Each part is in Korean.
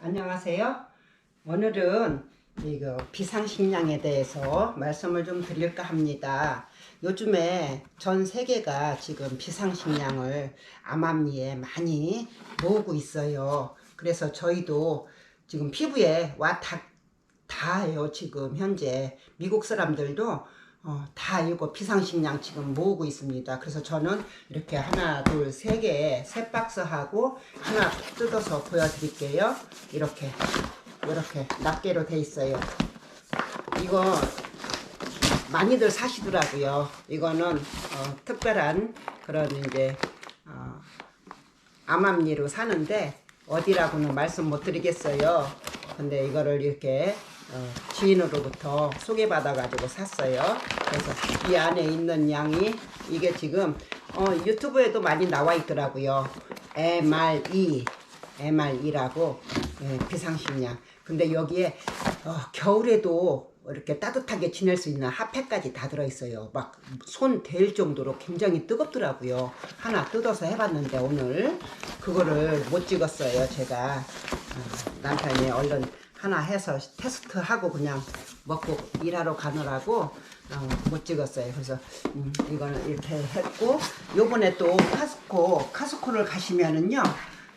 안녕하세요. 오늘은 이거 비상식량에 대해서 말씀을 좀 드릴까 합니다. 요즘에 전 세계가 지금 비상식량을 암암리에 많이 모으고 있어요. 그래서 저희도 지금 피부에 와 다, 다예요. 지금 현재 미국 사람들도 어, 다 이거 비상식량 지금 모으고 있습니다. 그래서 저는 이렇게 하나, 둘, 세 개, 세 박스 하고 하나 뜯어서 보여드릴게요. 이렇게, 이렇게 낱개로 돼 있어요. 이거 많이들 사시더라고요. 이거는 어, 특별한 그런 이제 어, 암암리로 사는데 어디라고는 말씀 못 드리겠어요. 근데 이거를 이렇게 어, 지인으로부터 소개받아가지고 샀어요. 그래서 이 안에 있는 양이 이게 지금 어, 유튜브에도 많이 나와 있더라고요. MRE, MRE라고 예, 비상식량. 근데 여기에 어, 겨울에도 이렇게 따뜻하게 지낼 수 있는 핫팩까지 다 들어있어요. 막 손 댈 정도로 굉장히 뜨겁더라고요. 하나 뜯어서 해봤는데 오늘 그거를 못 찍었어요. 제가 어, 남편이 얼른 하나 해서 테스트하고 그냥 먹고 일하러 가느라고 어, 못 찍었어요. 그래서 음, 이거는 이렇게 했고 요번에 또 카스코 카스코를 가시면은요.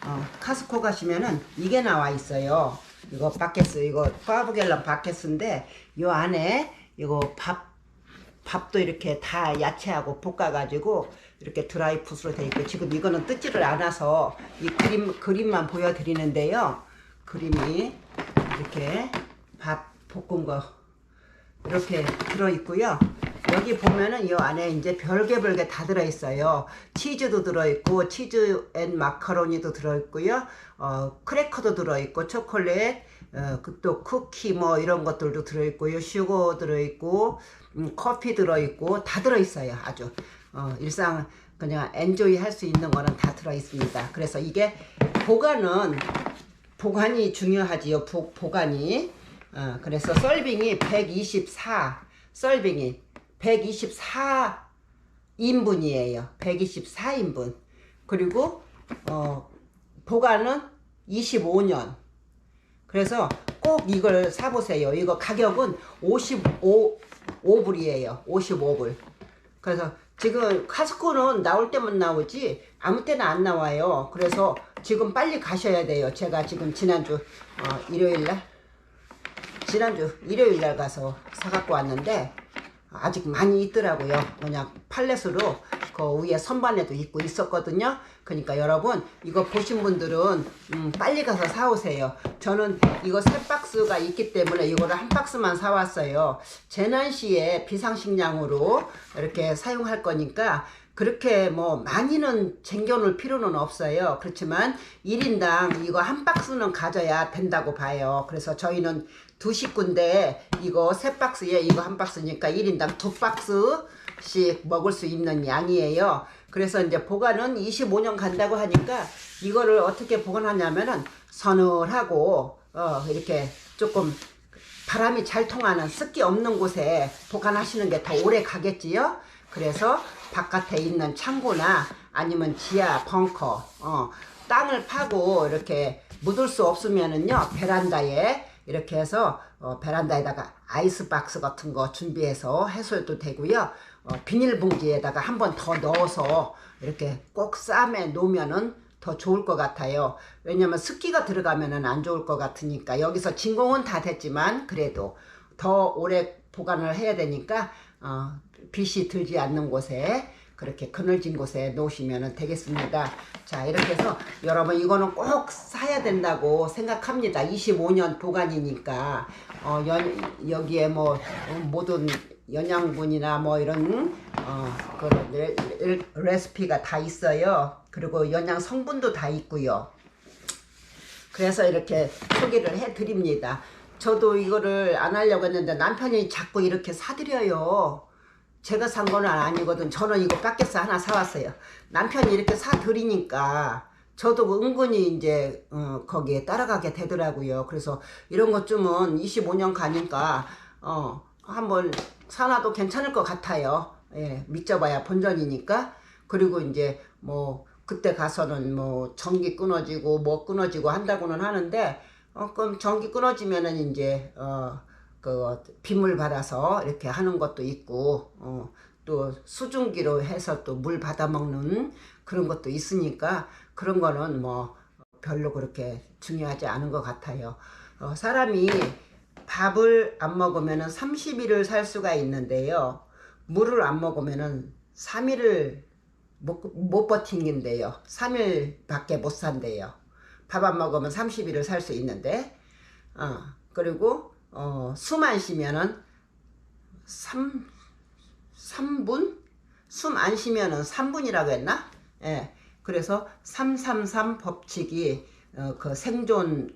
어, 카스코 가시면은 이게 나와 있어요. 이거 바켓스 이거 파브겔럼 바켓스인데 요 안에 이거 밥 밥도 이렇게 다 야채하고 볶아가지고 이렇게 드라이풋으로 돼 있고 지금 이거는 뜯지를 않아서 이 그림 그림만 보여드리는데요. 그림이 이렇게 밥 볶은 거 이렇게 들어 있고요. 여기 보면은 이 안에 이제 별개 별개 다 들어 있어요. 치즈도 들어 있고 치즈 앤 마카로니도 들어 있고요. 어, 크래커도 들어 있고 초콜릿 어, 그또 쿠키 뭐 이런 것들도 들어 있고요. 슈거 들어 있고 음, 커피 들어 있고 다 들어 있어요. 아주 어, 일상 그냥 엔조이 할 수 있는 거는 다 들어 있습니다. 그래서 이게 보관은 보관이 중요하지요. 보, 보관이. 어, 그래서 썰빙이 124, 썰빙이 124 인분이에요. 124 인분. 그리고 어, 보관은 25년. 그래서 꼭 이걸 사보세요. 이거 가격은 55, 5불이에요. 55불. 그래서 지금 카스코는 나올 때만 나오지 아무 때나 안 나와요. 그래서 지금 빨리 가셔야 돼요. 제가 지금 지난주 어, 일요일 날 지난주 일요일 날 가서 사갖고 왔는데 아직 많이 있더라고요. 그냥 팔렛으로 그 위에 선반에도 있고 있었거든요. 그러니까 여러분 이거 보신 분들은 음, 빨리 가서 사오세요. 저는 이거 세 박스가 있기 때문에 이거를 한 박스만 사왔어요. 재난시에 비상식량으로 이렇게 사용할 거니까 그렇게 뭐 많이는 쟁겨놓을 필요는 없어요. 그렇지만 1인당 이거 한 박스는 가져야 된다고 봐요. 그래서 저희는 두 식구인데 이거 세 박스에 이거 한 박스니까 1인당 두 박스씩 먹을 수 있는 양이에요. 그래서 이제 보관은 25년 간다고 하니까 이거를 어떻게 보관하냐면은 서늘하고 어 이렇게 조금 바람이 잘 통하는 습기 없는 곳에 보관하시는 게 더 오래 가겠지요. 그래서 바깥에 있는 창고나 아니면 지하 벙커 어, 땅을 파고 이렇게 묻을 수 없으면은요 베란다에 이렇게 해서 어, 베란다에다가 아이스박스 같은 거 준비해서 해소해도 되고요 어, 비닐봉지에다가 한 번 더 넣어서 이렇게 꼭 쌈에 놓으면은 더 좋을 것 같아요. 왜냐면 습기가 들어가면은 안 좋을 것 같으니까 여기서 진공은 다 됐지만 그래도 더 오래 보관을 해야 되니까 어, 빛이 들지 않는 곳에 그렇게 그늘진 곳에 놓으시면 되겠습니다. 자 이렇게 해서 여러분 이거는 꼭 사야 된다고 생각합니다. 25년 보관이니까 어, 연, 여기에 뭐 어, 모든 영양분이나 뭐 이런 어, 그런 레시피가 다 있어요. 그리고 영양 성분도 다 있고요. 그래서 이렇게 소개를 해드립니다. 저도 이거를 안 하려고 했는데 남편이 자꾸 이렇게 사드려요. 제가 산 거는 아니거든. 저는 이거 바켓스 하나 사왔어요. 남편이 이렇게 사드리니까 저도 은근히 이제 어, 거기에 따라가게 되더라고요. 그래서 이런 것 좀은 25년 가니까 어, 한번 사놔도 괜찮을 것 같아요. 예, 믿져봐야 본전이니까. 그리고 이제 뭐 그때 가서는 뭐 전기 끊어지고 뭐 끊어지고 한다고는 하는데 어, 그럼 전기 끊어지면은 이제 어 그 빗물 받아서 이렇게 하는 것도 있고 어, 또 수증기로 해서 또 물 받아 먹는 그런 것도 있으니까 그런 거는 뭐 별로 그렇게 중요하지 않은 것 같아요. 어, 사람이 밥을 안 먹으면은 30일을 살 수가 있는데요. 물을 안 먹으면은 3일을 못, 못 버틴긴데요. 3일밖에 못 산대요. 밥 안 먹으면 30일을 살 수 있는데, 어, 그리고, 어, 숨안 쉬면은 3, 3분? 숨 안 쉬면은 3분이라고 했나? 예. 그래서 333 법칙이, 어, 그 생존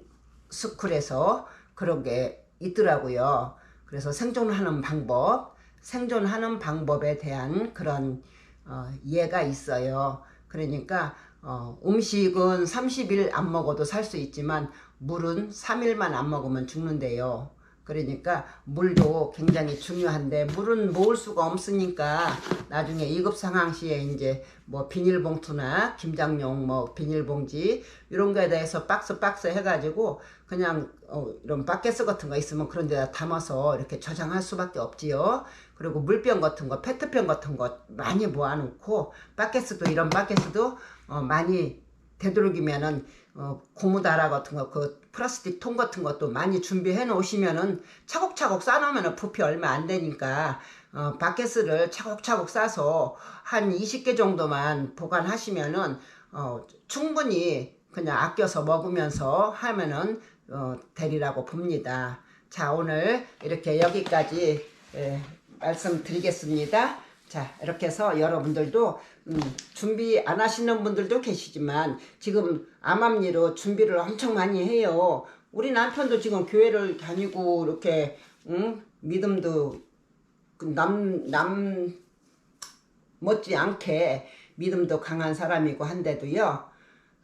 스쿨에서 그런 게 있더라고요. 그래서 생존하는 방법, 생존하는 방법에 대한 그런 어, 이해가 있어요. 그러니까 어, 음식은 30일 안 먹어도 살 수 있지만 물은 3일만 안 먹으면 죽는데요. 그러니까 물도 굉장히 중요한데 물은 모을 수가 없으니까 나중에 위급 상황 시에 이제 뭐 비닐봉투나 김장용 뭐 비닐봉지 이런 거에 대해서 박스 박스 해가지고 그냥 어, 이런 바켓스 같은 거 있으면 그런 데다 담아서 이렇게 저장할 수밖에 없지요. 그리고 물병 같은 거, 페트병 같은 거 많이 모아놓고 바켓스도 이런 바켓스도 어, 많이 되도록이면은 어, 고무다라 같은 거, 그 플라스틱 통 같은 것도 많이 준비해 놓으시면은 차곡차곡 싸놓으면은 부피 얼마 안 되니까 어, 바켓스를 차곡차곡 싸서 한 20개 정도만 보관하시면은 어, 충분히 그냥 아껴서 먹으면서 하면은 어, 되리라고 봅니다. 자 오늘 이렇게 여기까지 예, 말씀드리겠습니다. 자 이렇게 해서 여러분들도 음, 준비 안 하시는 분들도 계시지만 지금 암암리로 준비를 엄청 많이 해요. 우리 남편도 지금 교회를 다니고 이렇게 음, 믿음도 그 남, 남 못지 않게 믿음도 강한 사람이고 한데도요.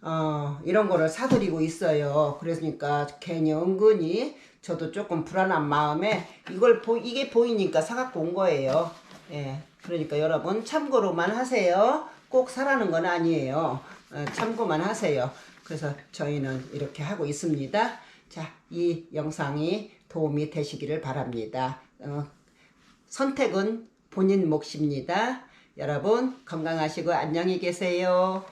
어, 이런 거를 사드리고 있어요. 그러니까 괜히 은근히 저도 조금 불안한 마음에 이걸 보, 이게 보이니까 사갖고 온 거예요. 예. 그러니까 여러분 참고로만 하세요. 꼭 사라는 건 아니에요. 어, 참고만 하세요. 그래서 저희는 이렇게 하고 있습니다. 자, 이 영상이 도움이 되시기를 바랍니다. 어, 선택은 본인 몫입니다. 여러분 건강하시고 안녕히 계세요.